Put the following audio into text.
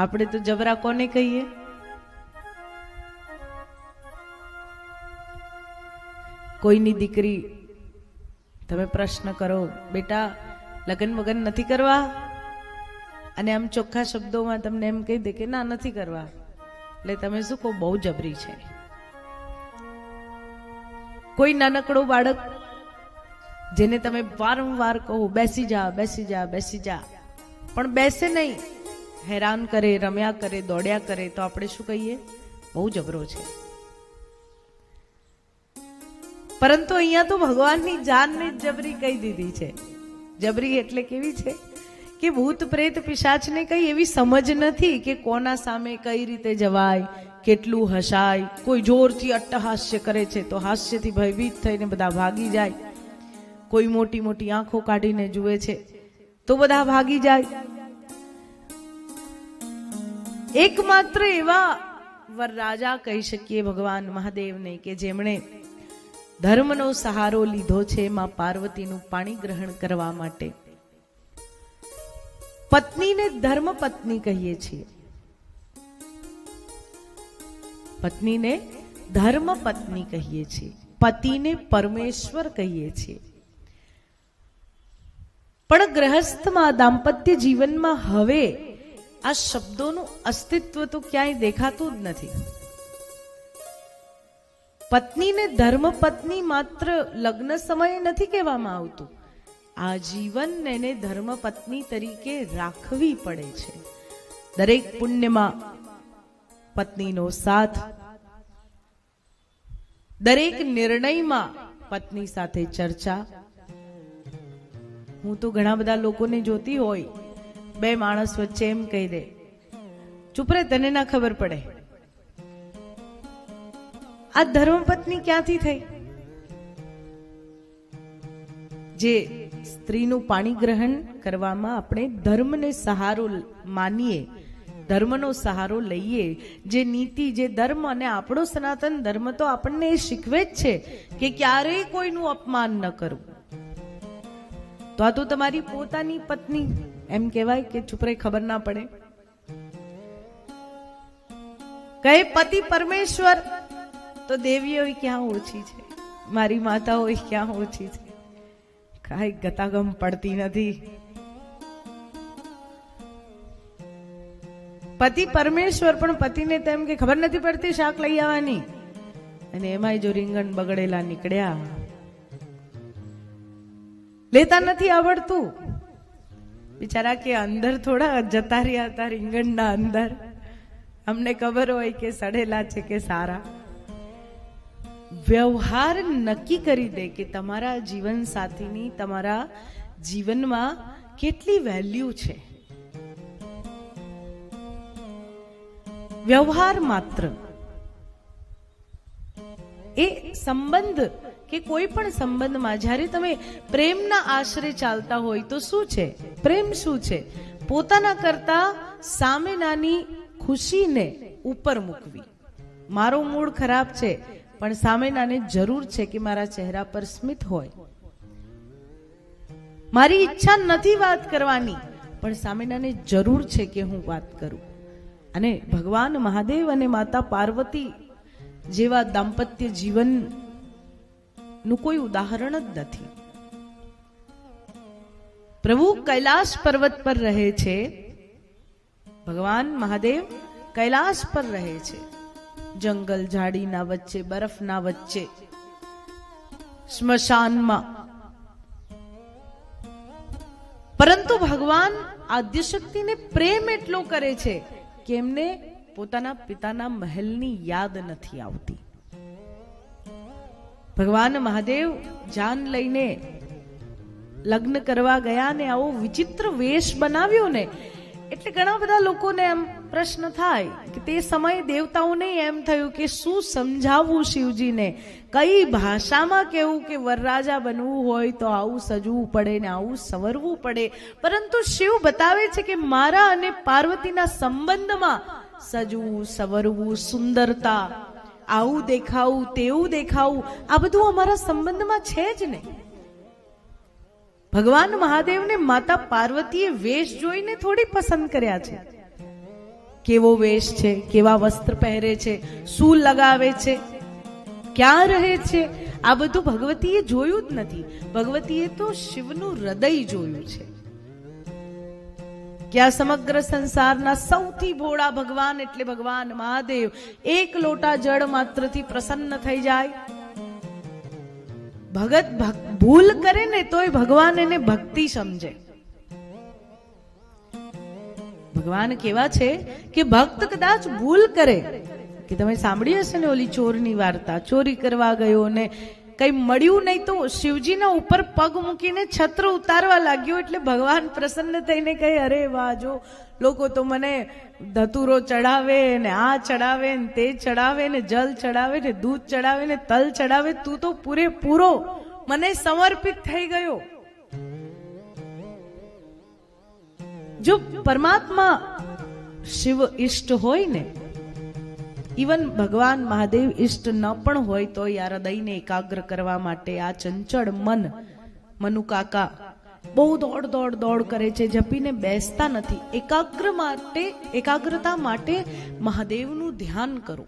આપણે તો જબરા કોને કહીએ? કોઈની દીકરી તમે પ્રશ્ન કરો, બેટા, લગ્ન વગન નથી કરવા? અને આમ ચોખ્ખા શબ્દોમાં તમને એમ કહી દે કે, ના, નથી કરવા. એટલે તમે શું કહો, બહુ જબરી છે. કોઈ નાનકડું બાળક જેને તમે વારંવાર કહો, બેસી જા બેસી જા બેસી જા. પણ બેસે નહીં. હેરાન કરે, રમ્યા કરે, દોડ્યા કરે, તો આપણે શું કહીએ? બહુ જબરો છે. પરંતુ અહીંયા તો ભગવાનની જાનને જબરી કહી દીધી છે. જબરી એટલે કેવી છે? કે ભૂત, પ્રેત, પિશાચને કઈ એવી સમજ નથી કે કોના સામે કઈ રીતે જવાય, કેટલું હસાય, કોઈ જોરથી અટ્ટહાસ્ય કરે છે તો હાસ્યથી ભયભીત થઈને બધા ભાગી જાય. કોઈ મોટી મોટી આંખો કાઢીને જુએ છે તો બધા ભાગી જાય. એકમાત્ર એવા વરરાજા કહી શકીએ ભગવાન મહાદેવને કે જેમણે ધર્મનો સહારો લીધો છે માં પાર્વતીનું પાણી ગ્રહણ કરવા માટે. પત્નીને ધર્મ પત્ની કહીએ છીએ. પત્નીને ધર્મ પત્ની કહીએ છીએ. પતિને પરમેશ્વર કહીએ છીએ. પણ ગ્રહસ્થમાં દાંપત્ય જીવનમાં હવે આ શબ્દોનું અસ્તિત્વ તો ક્યાંય દેખાતું જ નથી. પત્નીને ધર્મ પત્ની માત્ર લગ્ન સમયે નથી કહેવામાં આવતું. આ જીવન એને ધર્મ પત્ની તરીકે રાખવી પડે છે. દરેક પુણ્યમાં પત્નીનો સાથ, દરેક નિર્ણયમાં પત્ની સાથે ચર્ચા. હું તો ઘણા બધા લોકોને જોતી હોય બે માણસ વચ્ચે એમ કહી દે. ચૂપ રે, તને ના ખબર પડે. આ ધર્મપત્ની ક્યાંથી થઈ? જે સ્ત્રીનું પાણી ગ્રહણ કરવામાં આપણે ધર્મને સહારો માનીએ, ધર્મનો સહારો લઈએ. જે નીતિ, જે ધર્મ અને આપણો સનાતન ધર્મ તો આપણને એ શીખવે જ છે કે ક્યારેય કોઈનું અપમાન ન કરવું તો આ તો તમારી પોતાની પત્ની. એમ કહેવાય કે છુપરે ખબર ના પડે. કહે, પતિ પરમેશ્વર. તો દેવીઓ ક્યાં ઓછી છે? મારી માતાઓ ક્યાં ઓછી છે? કાંઈ ગતાગમ પડતી નથી. પતિ પરમેશ્વર, પણ પતિને તેમ કે ખબર નથી પડતી શાક લઈ આવવાની. અને એમાંય જો રીંગણ બગડેલા નીકળ્યા. લેતા નથી આવડતું. બિચારા કે અંદર થોડા જતા રહ્યા હતા રીંગણના અંદર. અમને ખબર હોય કે સડેલા છે કે સારા. વ્યવહાર નક્કી કરી દે કે તમારા જીવન સાથીની તમારા જીવનમાં કેટલી વેલ્યુ છે. વ્યવહાર માત્ર. એ સંબંધ કે કોઈ પણ સંબંધમાં જ્યારે તમે પ્રેમના આશરે ચાલતા હોય તો શું છે? પ્રેમ શું છે? પોતાના કરતા સામેનાની ખુશીને ઉપર મૂકવી. મારો મૂડ ખરાબ છે, પણ સામેનાને જરૂર છે કે મારા ચહેરા પર સ્મિત હોય. મારી ઈચ્છા નથી વાત કરવાની, પણ સામેનાને જરૂર છે કે હું વાત કરું. અને ભગવાન મહાદેવ અને માતા પાર્વતી જેવા દાંપત્ય જીવન નું કોઈ ઉદાહરણ જ નથી. પ્રભુ કૈલાસ પર્વત પર રહે છે. ભગવાન મહાદેવ કૈલાસ પર રહે છે. જંગલ ઝાડીના વચ્ચે, બરફના વચ્ચે, સ્મશાનમાં. પરંતુ ભગવાન આદ્યશક્તિને પ્રેમ એટલો કરે છે કે એમને પોતાના પિતાના મહેલની યાદ નથી આવતી. ભગવાન મહાદેવ જાન લઈને લગ્ન કરવા ગયા ને આવો વિચિત્ર વેશ બનાવ્યો ને, એટલે ઘણા બધા લોકોને એમ પ્રશ્ન થાય કે તે સમયે દેવતાઓને એમ થયું કે શું સમજાવવું શિવજીને? કઈ ભાષામાં કેવું કે વરરાજા બનવું હોય તો આવું સજવું પડે ને આવું સવરવું પડે? પરંતુ શિવ બતાવે છે કે મારા અને પાર્વતીના સંબંધમાં સજવું, સવરવું, સુંદરતા આવું દેખાવું, તેવું દેખાવું, આ બધું અમારા સંબંધમાં છે જ નહીં. ભગવાન મહાદેવને માતા પાર્વતીએ વેશ જોઈને થોડી પસંદ કર્યા છે. કેવો વેશ છે, કેવા વસ્ત્ર પહેરે છે, શું લગાવે છે, ક્યાં રહે છે, આ બધું ભગવતીએ જોયું જ નથી. ભગવતીએ તો શિવનું હૃદય જોયું છે. કે આ સમગ્ર સંસારના સૌથી ભોળા ભગવાન એટલે ભગવાન મહાદેવ, એક લોટા જળ માત્રથી પ્રસન્ન થઈ જાય. ભગત ભૂલ કરે ને તોય ભગવાન એને ભક્તિ સમજે. ભગવાન કેવા છે કે ભક્ત કદાચ ભૂલ કરે, કે તમે સાંભળી હશે ને ઓલી ચોરની વાર્તા, ચોરી કરવા ગયો ને કઈ મળ્યું નહીં તો શિવજીના ઉપર પગ મૂકીને છત્ર ઉતારવા લાગ્યો એટલે ભગવાન પ્રસન્ન થઈને કહે, અરે વાહ, જો લોકો તો મને ધતુરો ચડાવે ને આ ચડાવે ને તે ચડાવે ને જલ ચડાવે ને દૂધ ચડાવે ને તલ ચડાવે, તું તો પૂરેપૂરો મને સમર્પિત થઈ ગયો. જો પરમાત્મા શિવ ઈષ્ટ હોય ને ઇવન ભગવાન મહાદેવ ઈષ્ટ ન પણ હોય તો આ હૃદયને એકાગ્ર કરવા માટે આ ચંચળ મન મનુ કાકા બહુ દોડ દોડ દોડ કરે છે, જપીને બેસતા નથી. એકાગ્ર માટે, એકાગ્રતા માટે મહાદેવનું ધ્યાન કરો.